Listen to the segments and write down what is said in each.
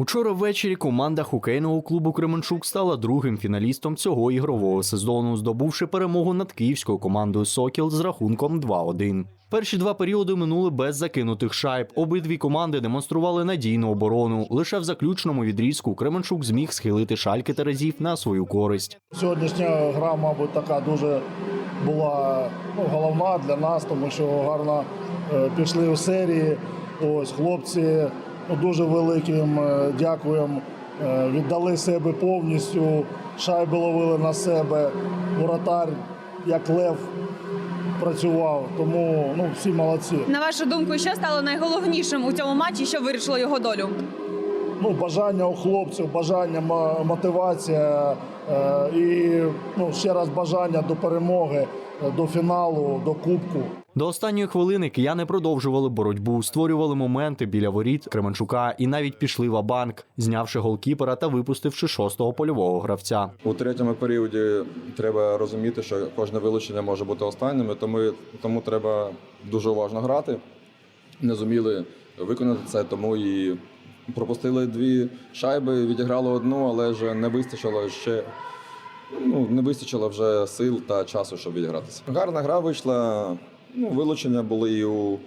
Учора ввечері команда хокейного клубу Кременчук стала другим фіналістом цього ігрового сезону, здобувши перемогу над київською командою Сокіл з рахунком 2-1. Перші два періоди минули без закинутих шайб. Обидві команди демонстрували надійну оборону. Лише в заключному відрізку Кременчук зміг схилити шальки Терезів на свою користь. Сьогоднішня гра, мабуть, така дуже була ну, головна для нас, тому що гарно е, пішли в серії. Ось хлопці дуже великим дякуєм, дякуємо. Е, віддали себе повністю, шайби ловили на себе. Воротар, як лев, працював. Тому ну, всі молодці. На вашу думку, що стало найголовнішим у цьому матчі, що вирішило його долю? Ну, бажання у хлопців, бажання, мотивація е, і ну, ще раз бажання до перемоги, е, до фіналу, до кубку. До останньої хвилини кияни продовжували боротьбу, створювали моменти біля воріт Кременчука і навіть пішли в банк знявши голкіпера та випустивши шостого польового гравця. У третьому періоді треба розуміти, що кожне вилучення може бути останнім, тому, тому треба дуже уважно грати. Не зуміли виконати це, тому і пропустили дві шайби, відіграли одну, але вже не вистачило ще. Ну, не вистачило вже сил та часу, щоб відігратися. Гарна гра вийшла. Ну, вилучення були і у,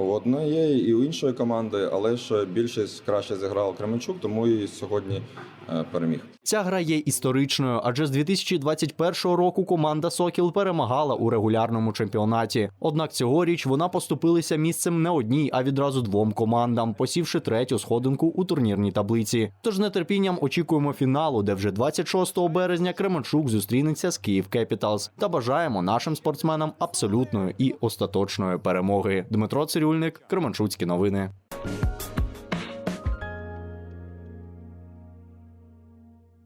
у однієї, і у іншої команди, але ж більшість краще зіграв Кременчук, тому і сьогодні е, переміг. Ця гра є історичною, адже з 2021 року команда Сокіл перемагала у регулярному чемпіонаті. Однак цьогоріч вона поступилася місцем не одній, а відразу двом командам, посівши третю сходинку у турнірній таблиці. Тож нетерпінням очікуємо фіналу, де вже 26 березня Кременчук зустрінеться з Київ Кепіталс. Та бажаємо нашим спортсменам абсолютної і остаточної перемоги. Дмитро Цирюльник, Кременчуцькі новини.